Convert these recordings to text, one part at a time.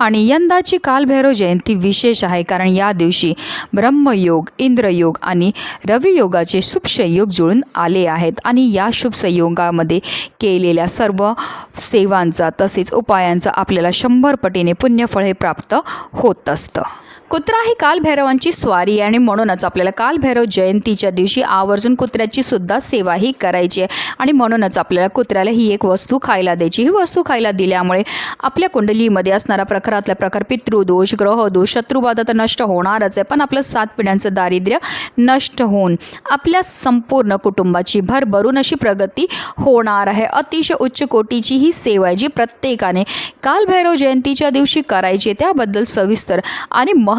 आणि यंदाची कालभैरव जयंती विशेष आहे कारण या दिवशी ब्रह्मयोग इंद्रयोग आणि रवियोगाचे शुभ संयोग जुळून आले आहेत. आणि या शुभ संयोगामध्ये केलेल्या सर्व सेवांचा तसेच उपायांचा आपल्याला शंभर पटीने पुण्यफळ हे प्राप्त होत असतं. कुत्रा ही कालभैरवांची स्वारी आहे आणि म्हणूनच आपल्याला कालभैरव जयंतीच्या दिवशी आवर्जून कुत्र्याची सुद्धा सेवा ही करायची आहे. आणि म्हणूनच आपल्याला कुत्र्याला ही एक वस्तू खायला द्यायची. ही वस्तू खायला दिल्यामुळे आपल्या कुंडलीमध्ये असणारा प्रखरातल्या प्रकार पितृदोष ग्रहदोष शत्रुबाधा तर नष्ट होणारच आहे. पण आपलं सात पिढ्यांचं दारिद्र्य नष्ट होऊन आपल्या संपूर्ण कुटुंबाची भरभरून अशी प्रगती होणार आहे. अतिशय उच्च कोटीची ही सेवा आहे जी प्रत्येकाने कालभैरव जयंतीच्या दिवशी करायची आहे. त्याबद्दल सविस्तर आणि मह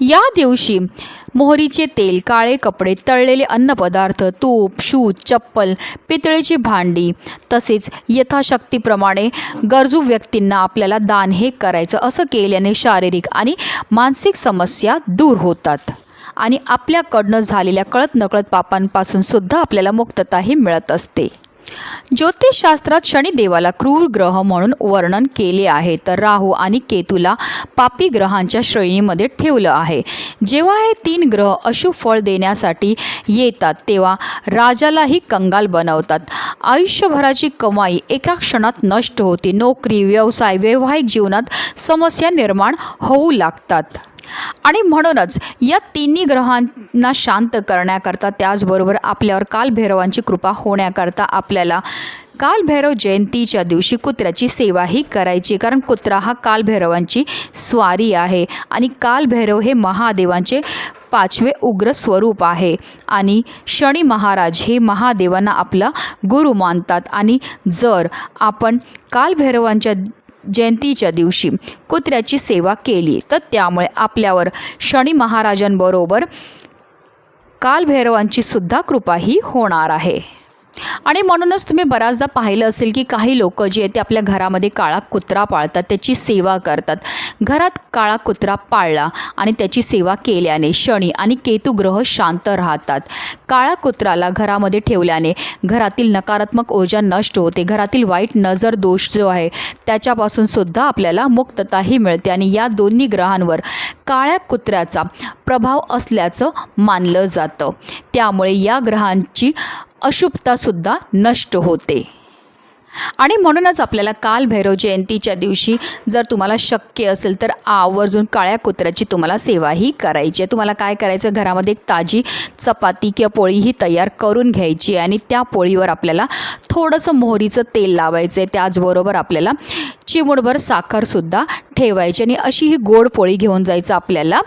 या दिवशी मोहरीचे तेल काळे कपडे तळलेले अन्नपदार्थ तूप शूज चप्पल पितळेची भांडी तसेच यथाशक्तीप्रमाणे गरजू व्यक्तींना आपल्याला दान हे करायचं असं केल्याने शारीरिक आणि मानसिक समस्या दूर होतात आणि आपल्याकडनं झालेल्या कळत नकळत पापांपासून सुद्धा आपल्याला मुक्तताही मिळत असते. ज्योतिषशास्त्रात शनिदेवाला क्रूर ग्रह म्हणून वर्णन केले आहे. तर राहू आणि केतूला पापी ग्रहांच्या श्रेणीमध्ये ठेवलं आहे. जेव्हा हे तीन ग्रह अशुभ फळ देण्यासाठी येतात तेव्हा राजालाही कंगाल बनवतात. आयुष्यभराची कमाई एका क्षणात नष्ट होते. नोकरी व्यवसाय वैवाहिक जीवनात समस्या निर्माण होऊ लागतात. आणि म्हणूनच या तिन्ही ग्रहांना शांत करण्याकरता त्याचबरोबर आपल्यावर कालभैरवांची कृपा होण्याकरता आपल्याला कालभैरव जयंतीच्या दिवशी कुत्र्याची सेवाही करायची. कारण कुत्रा हा कालभैरवांची स्वारी आहे आणि कालभैरव हे महादेवांचे पाचवे उग्र स्वरूप आहे. आणि शनी महाराज हे महादेवांना आपला गुरु मानतात. आणि जर आपण कालभैरवांच्या जयंतीच्या दिवशी कुत्र्याची सेवा केली. तर त्यामुळे आपल्यावर शनी महाराजांबरोबर कालभैरवांची सुद्धा कृपाही होणार आहे. आणि म्हणूनच तुम्ही बऱ्याचदा पाहिलं असेल की काही लोक जे आहेत ते आपल्या घरामध्ये काळा कुत्रा पाळतात त्याची सेवा करतात. घरात काळा कुत्रा पाळला आणि त्याची सेवा केल्याने शनी आणि केतू ग्रह शांत राहतात. काळा कुत्राला घरामध्ये ठेवल्याने घरातील नकारात्मक ऊर्जा नष्ट होते. घरातील वाईट नजर दोष जो आहे त्याच्यापासून सुद्धा आपल्याला मुक्तताही मिळते आणि या दोन्ही ग्रहांवर काळ्या कुत्र्याचा प्रभाव असल्याचं मानलं जातं. त्यामुळे या ग्रहांची अशुभतासुद्धा नष्ट होते. आणि म्हणूनच आपल्याला कालभैरव जयंतीच्या दिवशी जर तुम्हाला शक्य असेल तर आवर्जून काळ्या कुत्र्याची तुम्हाला सेवाही करायची आहे. तुम्हाला काय करायचं? घरामध्ये एक ताजी चपाती किंवा पोळीही तयार करून घ्यायची आहे आणि त्या पोळीवर आपल्याला थोडंसं मोहरीचं तेल लावायचं आहे. त्याचबरोबर आपल्याला चिमुडभर साखरसुद्धा ठेवायची आणि अशी ही गोड पोळी घेऊन जायचं आपल्याला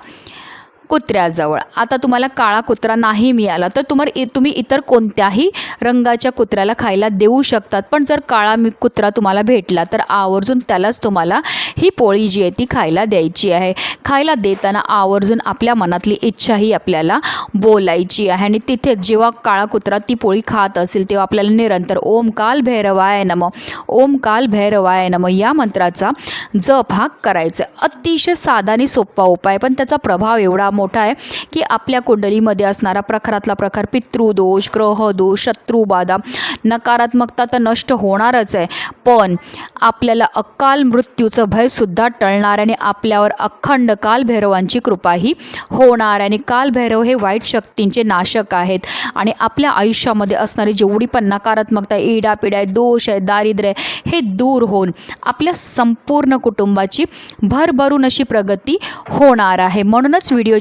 कुत्र्याजवळ. आता तुम्हाला काळा कुत्रा नाही मिळाला तर तुम्हाला तुम्ही इतर कोणत्याही रंगाच्या कुत्र्याला खायला देऊ शकतात. पण जर काळा मी कुत्रा तुम्हाला भेटला तर आवर्जून त्यालाच तुम्हाला ही पोळी जी आहे ती खायला द्यायची आहे. खायला देताना आवर्जून आपल्या मनातली इच्छाही आपल्याला बोलायची आहे. आणि तिथे जेव्हा काळा कुत्रा ती पोळी खात असेल तेव्हा आपल्याला निरंतर ओम काल भैरवाय नम ओम काल भैरवाय नम या मंत्राचा जप हा करायचा अतिशय साधा आणि सोपा उपाय पण त्याचा प्रभाव एवढा मोठा आहे की आपल्या कुंडलीमध्ये असणारा प्रखरातला प्रकार पितृदोष ग्रहदोष शत्रुबाधा नकारात्मकता तर नष्ट होणारच आहे. पण आपल्याला अकाल मृत्यूचं भयसुद्धा टळणार आणि आपल्यावर अखंड कालभैरवांची कृपाही होणार आणि कालभैरव हे वाईट शक्तींचे नाशक आहेत. आणि आपल्या आयुष्यामध्ये असणारी जेवढी पण नकारात्मकता इडापिडा आहे दोष आहे दारिद्र्य आहे हे दूर होऊन आपल्या संपूर्ण कुटुंबाची भरभरून अशी प्रगती होणार आहे. म्हणूनच व्हिडिओ